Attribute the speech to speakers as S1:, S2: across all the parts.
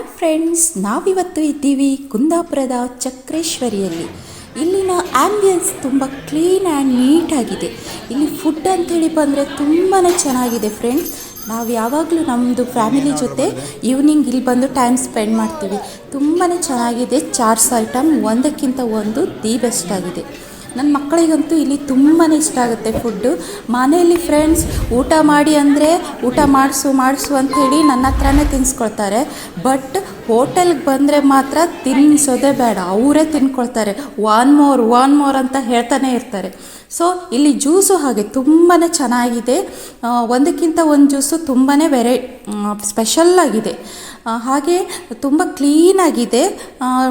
S1: Friends ನಾವಿವತ್ತು ಇದ್ದೀವಿ ಕುಂದಾಪುರದ ಚಕ್ರೇಶ್ವರಿಯಲ್ಲಿ. ಇಲ್ಲಿನ ಆ್ಯಂಬಿಯನ್ಸ್ ತುಂಬ ಕ್ಲೀನ್ ಆ್ಯಂಡ್ ನೀಟಾಗಿದೆ ಇಲ್ಲಿ ಫುಡ್ ಅಂತೇಳಿ ಬಂದರೆ ತುಂಬಾ ಚೆನ್ನಾಗಿದೆ ಫ್ರೆಂಡ್ಸ್ ನಾವು ಯಾವಾಗಲೂ ನಮ್ಮದು ಫ್ಯಾಮಿಲಿ ಜೊತೆ ಈವ್ನಿಂಗ್ ಇಲ್ಲಿ ಬಂದು ಟೈಮ್ ಸ್ಪೆಂಡ್ ಮಾಡ್ತೀವಿ. ತುಂಬಾ ಚೆನ್ನಾಗಿದೆ ಚಾರ್ಸ್ ಐಟಮ್ ಒಂದಕ್ಕಿಂತ ಒಂದು ದಿ ಬೆಸ್ಟ್ ಆಗಿದೆ. ನನ್ನ ಮಕ್ಕಳಿಗಂತೂ ಇಲ್ಲಿ ತುಂಬಾ ಇಷ್ಟ ಆಗುತ್ತೆ ಫುಡ್ಡು ಮನೆಯಲ್ಲಿ ಫ್ರೆಂಡ್ಸ್ ಊಟ ಮಾಡಿ ಅಂದರೆ ಊಟ ಮಾಡಿಸು ಮಾಡಿಸು ಅಂಥೇಳಿ ನನ್ನ ಹತ್ರನೇ ತಿನ್ನಿಸ್ಕೊಳ್ತಾರೆ ಬಟ್ ಹೋಟೆಲ್ಗೆ ಬಂದರೆ ಮಾತ್ರ ತಿನ್ನಿಸೋದೇ ಬೇಡ. ಅವರೇ ತಿನ್ಕೊಳ್ತಾರೆ. ಒನ್ ಮೋರ್ ಒನ್ ಮೋರ್ ಅಂತ ಹೇಳ್ತಾನೆ ಇರ್ತಾರೆ. ಸೊ ಇಲ್ಲಿ ಜ್ಯೂಸು ಹಾಗೆ ತುಂಬಾ ಚೆನ್ನಾಗಿದೆ. ಒಂದಕ್ಕಿಂತ ಒಂದು ಜ್ಯೂಸು ತುಂಬಾ ವೆರೈ ಸ್ಪೆಷಲ್ಲಾಗಿದೆ ಹಾಗೆ ತುಂಬ ಕ್ಲೀನಾಗಿದೆ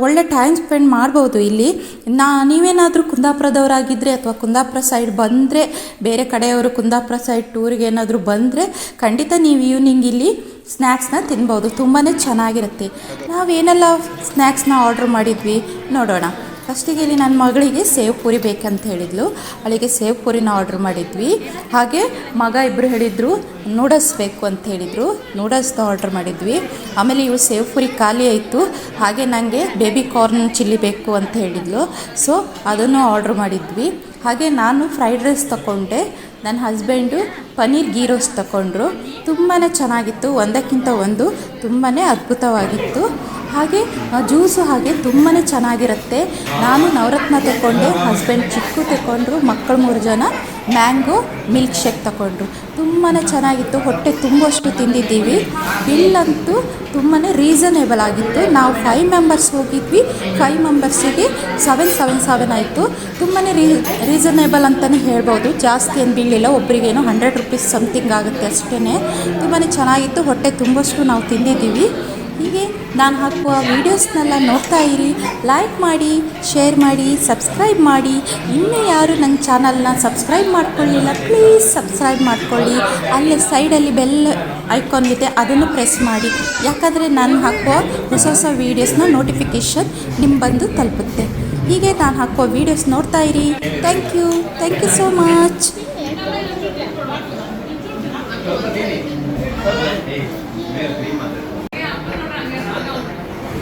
S1: ಒಳ್ಳೆ ಟೈಮ್ ಸ್ಪೆಂಡ್ ಮಾಡ್ಬೋದು ಇಲ್ಲಿ. ನಾ, ನೀವೇನಾದರೂ ಕುಂದಾಪುರದವರಾಗಿದ್ದರೆ ಅಥವಾ ಕುಂದಾಪುರ ಸೈಡ್ ಬಂದರೆ, ಬೇರೆ ಕಡೆಯವರು ಕುಂದಾಪುರ ಸೈಡ್ ಟೂರಿಗೆ ಏನಾದರೂ ಬಂದರೆ ಖಂಡಿತ ನೀವು ಈವ್ನಿಂಗ್ ಇಲ್ಲಿ ಸ್ನ್ಯಾಕ್ಸ್ನ ತಿನ್ಬೋದು. ತುಂಬಾ ಚೆನ್ನಾಗಿರುತ್ತೆ. ನಾವೇನೆಲ್ಲ ಸ್ನ್ಯಾಕ್ಸ್ನ ಆರ್ಡ್ರ್ ಮಾಡಿದ್ವಿ, ನೋಡೋಣ. ಫಸ್ಟಿಗೆ ಇಲ್ಲಿ ನನ್ನ ಮಗಳಿಗೆ ಸೇವ್ ಪೂರಿ ಬೇಕಂತ ಹೇಳಿದ್ಲು. ಅವಳಿಗೆ ಸೇವ್ ಪೂರಿನ ಆರ್ಡ್ರ್ ಮಾಡಿದ್ವಿ. ಹಾಗೆ ಮಗ ಇಬ್ಬರು ಹೇಳಿದರು ನೂಡಲ್ಸ್ ಬೇಕು ಅಂತ ಹೇಳಿದರು. ನೂಡಲ್ಸ್ನ ಆರ್ಡ್ರ್ ಮಾಡಿದ್ವಿ. ಆಮೇಲೆ ಇವು ಸೇವ್ ಪೂರಿ ಖಾಲಿ ಆಯಿತು. ಹಾಗೆ ನನಗೆ ಬೇಬಿ ಕಾರ್ನ್ ಚಿಲ್ಲಿ ಬೇಕು ಅಂತ ಹೇಳಿದ್ಲು. ಸೊ ಅದನ್ನು ಆರ್ಡ್ರ್ ಮಾಡಿದ್ವಿ. ಹಾಗೆ ನಾನು ಫ್ರೈಡ್ ರೈಸ್ ತಗೊಂಡೆ ನನ್ನ ಹಸ್ಬೆಂಡು ಪನ್ನೀರ್ ಗೀ ರೋಸ್ಟ್ ತಗೊಂಡ್ರು ತುಂಬಾ ಚೆನ್ನಾಗಿತ್ತು. ಒಂದಕ್ಕಿಂತ ಒಂದು ತುಂಬಾ ಅದ್ಭುತವಾಗಿತ್ತು. ಹಾಗೆ ಜ್ಯೂಸು ಹಾಗೆ ತುಂಬಾ ಚೆನ್ನಾಗಿರುತ್ತೆ. ನಾನು ನವರತ್ನ ತಗೊಂಡೆ ಹಸ್ಬೆಂಡ್ ಚಿಕ್ಕು ತಗೊಂಡ್ರು ಮಕ್ಕಳು ಮೂರು ಜನ, ಮ್ಯಾಂಗೋ ಮಿಲ್ಕ್ ಶೇಕ್ ತಗೊಂಡ್ರು ತುಂಬಾ ಚೆನ್ನಾಗಿತ್ತು, ಹೊಟ್ಟೆ ತುಂಬಷ್ಟು ತಿಂದಿದ್ದೀವಿ. ಬಿಲ್ ಅಂತೂ ತುಂಬಾ ರೀಸನೇಬಲ್ ಆಗಿತ್ತು. ನಾವು ಫೈವ್ ಮೆಂಬರ್ಸ್ ಹೋಗಿದ್ವಿ. ಫೈವ್ ಮೆಂಬರ್ಸಿಗೆ ಸೆವೆನ್ ಸೆವೆನ್ ಸೆವೆನ್ ಆಯಿತು. ತುಂಬಾ ರೀ ರೀಸನೇಬಲ್ ಅಂತಲೇ ಹೇಳ್ಬೋದು. ಜಾಸ್ತಿ ಏನು ಬೀಳಿಲ್ಲ ಒಬ್ಬರಿಗೇನು ಹಂಡ್ರೆಡ್ ರುಪೀಸ್ ಸಮಥಿಂಗ್ ಆಗುತ್ತೆ ಅಷ್ಟೇ ತುಂಬಾ ಚೆನ್ನಾಗಿತ್ತು, ಹೊಟ್ಟೆ ತುಂಬಷ್ಟು ನಾವು ತಿಂದಿದ್ದೀವಿ. ಹೀಗೆ ನಾನು ಹಾಕುವ ವೀಡಿಯೋಸ್ನೆಲ್ಲ ನೋಡ್ತಾ ಇರಿ. ಲೈಕ್ ಮಾಡಿ ಶೇರ್ ಮಾಡಿ ಸಬ್ಸ್ಕ್ರೈಬ್ ಮಾಡಿ. ಇನ್ನೂ ಯಾರು ನನ್ನ ಚಾನಲ್ನ ಸಬ್ಸ್ಕ್ರೈಬ್ ಮಾಡ್ಕೊಳ್ಳಿಲ್ಲ ಪ್ಲೀಸ್ ಸಬ್ಸ್ಕ್ರೈಬ್ ಮಾಡ್ಕೊಳ್ಳಿ. ಅಲ್ಲಿ ಸೈಡಲ್ಲಿ ಬೆಲ್ ಐಕಾನ್ ಇದೆ, ಅದನ್ನು ಪ್ರೆಸ್ ಮಾಡಿ. ಯಾಕಂದರೆ ನಾನು ಹಾಕುವ ಹೊಸ ಹೊಸ ವೀಡಿಯೋಸ್ನ ನೋಟಿಫಿಕೇಷನ್ ನಿಮ್ಮ ಬಂದು ತಲುಪುತ್ತೆ. ಹೀಗೆ ನಾನು ಹಾಕುವ ವೀಡಿಯೋಸ್ ನೋಡ್ತಾ ಇರಿ. Thank you thank you so much